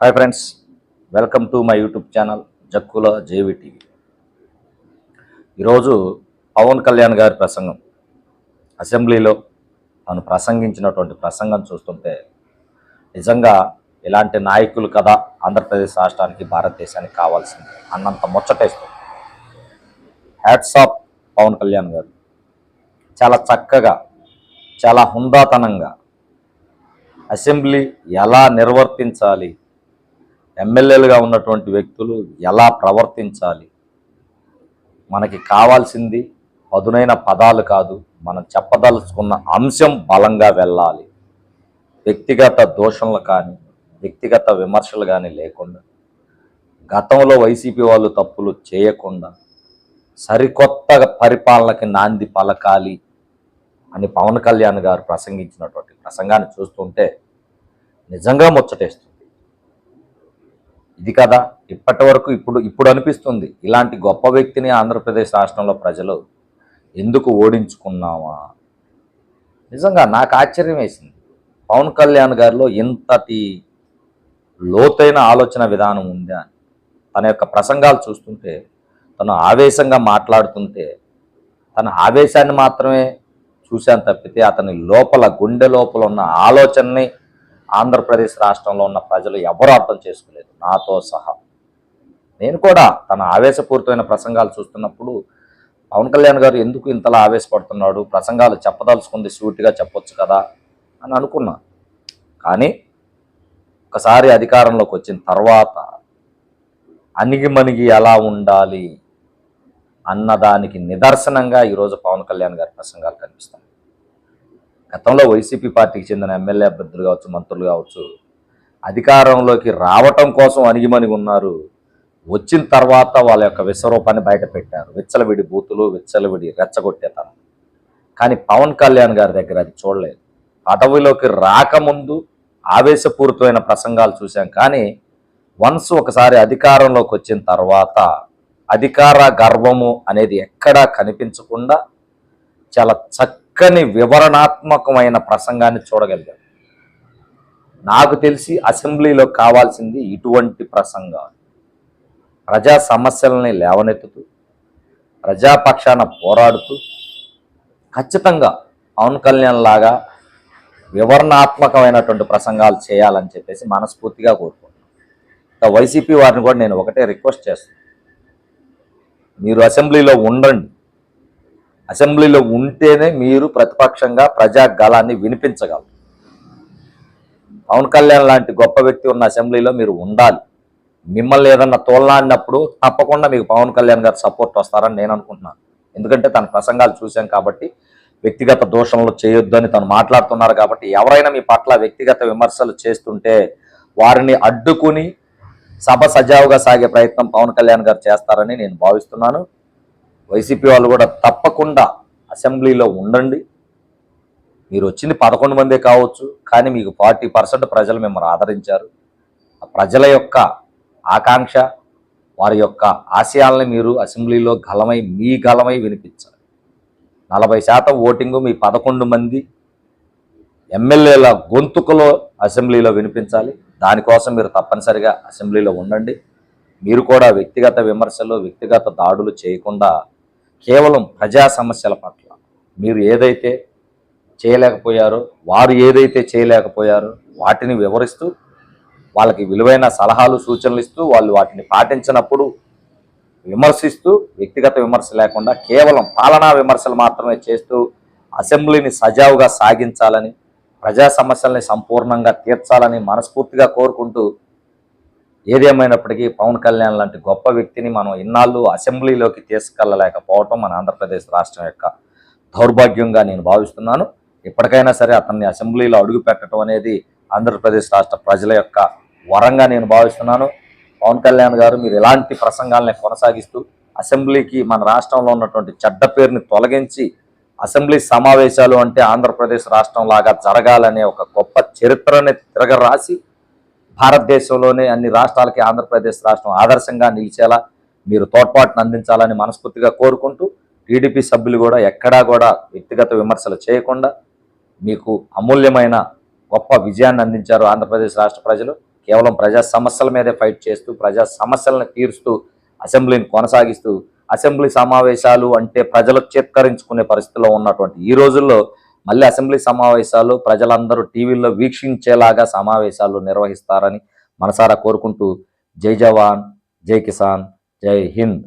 Hi friends welcome to my YouTube channel Jakkula JV TV. ఈరోజు పవన్ కళ్యాణ్ గారి ప్రసంగం. అసెంబ్లీలో తాను ప్రసంగించినటువంటి ప్రసంగం చూస్తుంటే నిజంగా ఇలాంటి నాయకులు కదా ఆంధ్రప్రదేశ్ రాష్ట్రానికి భారతదేశానికి కావాల్సింది అన్నంత ముచ్చటేస్తుంది. Hats off Pawan Kalyan garu. చాలా చక్కగా చాలా హుందాతనంగా అసెంబ్లీ ఎలా నిర్వర్తించాలి ఎమ్మెల్యేలుగా ఉన్నటువంటి వ్యక్తులు ఎలా ప్రవర్తించాలి? మనకి కావాల్సింది పదునైన పదాలు కాదు మనం చెప్పదలుచుకున్న అంశం బలంగా వెళ్ళాలి. వ్యక్తిగత దోషణలు కానీ వ్యక్తిగత విమర్శలు కానీ లేకుండా గతంలో వైసీపీ వాళ్ళు తప్పులు చేయకుండా సరికొత్త పరిపాలనకి నాంది పలకాలి అని పవన్ కళ్యాణ్ గారు ప్రసంగించినటువంటి ప్రసంగాన్ని చూస్తుంటే నిజంగా ముచ్చటేస్తుంది. ఇది కదా ఇప్పటి వరకు ఇప్పుడు ఇప్పుడు అనిపిస్తుంది. ఇలాంటి గొప్ప వ్యక్తిని ఆంధ్రప్రదేశ్ రాష్ట్రంలో ప్రజలు ఎందుకు ఓడించుకున్నామా నిజంగా నాకు ఆశ్చర్యం వేసింది. పవన్ కళ్యాణ్ గారిలో ఇంతటి లోతైన ఆలోచన విధానం ఉందా? తన యొక్క ప్రసంగాలు చూస్తుంటే తను ఆవేశంగా మాట్లాడుతుంటే తన ఆవేశాన్ని మాత్రమే చూశాను తప్పితే అతని లోపల గుండె లోపల ఉన్న ఆలోచనని ఆంధ్రప్రదేశ్ రాష్ట్రంలో ఉన్న ప్రజలు ఎవరూ అర్థం చేసుకోలేదు. నాతో సహా. నేను కూడా తన ఆవేశపూరితమైన ప్రసంగాలు చూస్తున్నప్పుడు పవన్ కళ్యాణ్ గారు ఎందుకు ఇంతలా ఆవేశపడుతున్నాడు? ప్రసంగాలు చెప్పదలుచుకుంది సూటిగా చెప్పొచ్చు కదా? అని అనుకున్నా. కానీ ఒకసారి అధికారంలోకి వచ్చిన తర్వాత అణిగిమణిగి ఎలా ఉండాలి? అన్నదానికి నిదర్శనంగా ఈరోజు పవన్ కళ్యాణ్ గారి ప్రసంగాలు కనిపిస్తాయి. గతంలో వైసీపీ పార్టీకి చెందిన ఎమ్మెల్యే అభ్యర్థులు కావచ్చు మంత్రులు కావచ్చు అధికారంలోకి రావటం కోసం అణిగిమణిగి ఉన్నారు. వచ్చిన తర్వాత వాళ్ళ యొక్క విశ్వరూపాన్ని బయట పెట్టారు. విచ్చలవిడి బూతులు విచ్చలవిడి రెచ్చగొట్టేతనం. కానీ పవన్ కళ్యాణ్ గారి దగ్గర అది చూడలేదు. పదవిలోకి రాకముందు ఆవేశపూరితమైన ప్రసంగాలు చూశాం. కానీ వన్స్ ఒకసారి అధికారంలోకి వచ్చిన తర్వాత అధికార గర్వము అనేది ఎక్కడా కనిపించకుండా చాలా చక్క చక్కని వివరణాత్మకమైన ప్రసంగాన్ని చూడగలిగాం. నాకు తెలిసి అసెంబ్లీలో కావాల్సింది ఇటువంటి ప్రసంగాలు. ప్రజా సమస్యలని లేవనెత్తుతూ ప్రజాపక్షాన పోరాడుతూ ఖచ్చితంగా పవన్ కళ్యాణ్ లాగా వివరణాత్మకమైనటువంటి ప్రసంగాలు చేయాలని చెప్పేసి మనస్ఫూర్తిగా కోరుకుంటున్నాను వైసీపీ వారిని కూడా నేను ఒకటే రిక్వెస్ట్ చేస్తాను మీరు అసెంబ్లీలో ఉండండి. అసెంబ్లీలో ఉంటేనే మీరు ప్రతిపక్షంగా ప్రజా గళాన్ని వినిపించగలరు. పవన్ కళ్యాణ్ లాంటి గొప్ప వ్యక్తి ఉన్న అసెంబ్లీలో మీరు ఉండాలి. మిమ్మల్ని ఏదన్నా తోలనాడినప్పుడు తప్పకుండా మీకు పవన్ కళ్యాణ్ గారు సపోర్ట్ వస్తారని నేను అనుకుంటున్నాను. ఎందుకంటే తన ప్రసంగాలు చూశాం కాబట్టి వ్యక్తిగత దోషణలు చేయొద్దని తను మాట్లాడుతున్నారు కాబట్టి ఎవరైనా మీ పట్ల వ్యక్తిగత విమర్శలు చేస్తుంటే వారిని అడ్డుకుని సభ సజావుగా సాగే ప్రయత్నం పవన్ కళ్యాణ్ గారు చేస్తారని నేను భావిస్తున్నాను. వైసీపీ వాళ్ళు కూడా తప్పకుండా అసెంబ్లీలో ఉండండి. మీరు వచ్చింది పదకొండు మందే కావచ్చు కానీ మీకు ఫార్టీ పర్సెంట్ ప్రజలు మిమ్మల్ని ఆదరించారు. ఆ ప్రజల యొక్క ఆకాంక్ష వారి యొక్క ఆశయాలని మీరు అసెంబ్లీలో గలమై మీ గలమై వినిపించాలి. నలభై శాతం ఓటింగు మీ పదకొండు మంది ఎమ్మెల్యేల గొంతుకలో అసెంబ్లీలో వినిపించాలి. దానికోసం మీరు తప్పనిసరిగా అసెంబ్లీలో ఉండండి. మీరు కూడా వ్యక్తిగత విమర్శలు వ్యక్తిగత దాడులు చేయకుండా కేవలం ప్రజా సమస్యల పట్ల. మీరు ఏదైతే చేయలేకపోయారో వారు ఏదైతే చేయలేకపోయారో వాటిని వివరిస్తూ వాళ్ళకి విలువైన సలహాలు సూచనలు ఇస్తూ వాళ్ళు వాటిని పాటించినప్పుడు విమర్శిస్తూ వ్యక్తిగత విమర్శ లేకుండా కేవలం పాలనా విమర్శలు మాత్రమే చేస్తూ అసెంబ్లీని సజావుగా సాగించాలని ప్రజా సమస్యల్ని సంపూర్ణంగా తీర్చాలని మనస్ఫూర్తిగా కోరుకుంటూ ఏదేమైనప్పటికీ పవన్ కళ్యాణ్ లాంటి గొప్ప వ్యక్తిని మనం ఇన్నాళ్ళు అసెంబ్లీలోకి తీసుకెళ్ళలేకపోవటం మన ఆంధ్రప్రదేశ్ రాష్ట్రం యొక్క దౌర్భాగ్యంగా నేను భావిస్తున్నాను. ఇప్పటికైనా సరే అతన్ని అసెంబ్లీలో అడుగు పెట్టడం అనేది ఆంధ్రప్రదేశ్ రాష్ట్ర ప్రజల యొక్క వరంగా నేను భావిస్తున్నాను. పవన్ కళ్యాణ్ గారు మీరు ఎలాంటి ప్రసంగాల్ని కొనసాగిస్తూ అసెంబ్లీకి మన రాష్ట్రంలో ఉన్నటువంటి చెడ్డ పేరుని తొలగించి అసెంబ్లీ సమావేశాలు అంటే ఆంధ్రప్రదేశ్ రాష్ట్రం లాగా జరగాలనే ఒక గొప్ప చరిత్రని తిరగరాసి భారతదేశంలోనే అన్ని రాష్ట్రాలకి ఆంధ్రప్రదేశ్ రాష్ట్రం ఆదర్శంగా నిలిచేలా మీరు తోడ్పాటును అందించాలని మనస్ఫూర్తిగా కోరుకుంటూ టీడీపీ సభ్యులు కూడా ఎక్కడా కూడా వ్యక్తిగత విమర్శలు చేయకుండా మీకు అమూల్యమైన గొప్ప విజయాన్ని అందించారు ఆంధ్రప్రదేశ్ రాష్ట్ర ప్రజలు. కేవలం ప్రజా సమస్యల మీదే ఫైట్ చేస్తూ ప్రజా సమస్యలను తీరుస్తూ అసెంబ్లీని కొనసాగిస్తూ అసెంబ్లీ సమావేశాలు అంటే ప్రజలు చిత్కరించుకునే పరిస్థితిలో ఉన్నటువంటి ఈ రోజుల్లో మళ్ళీ అసెంబ్లీ సమావేశాలు ప్రజలందరూ టీవీల్లో వీక్షించేలాగా సమావేశాలు నిర్వహిస్తారని మనసారా కోరుకుంటూ జై జవాన్ జై కిసాన్ జై హింద్.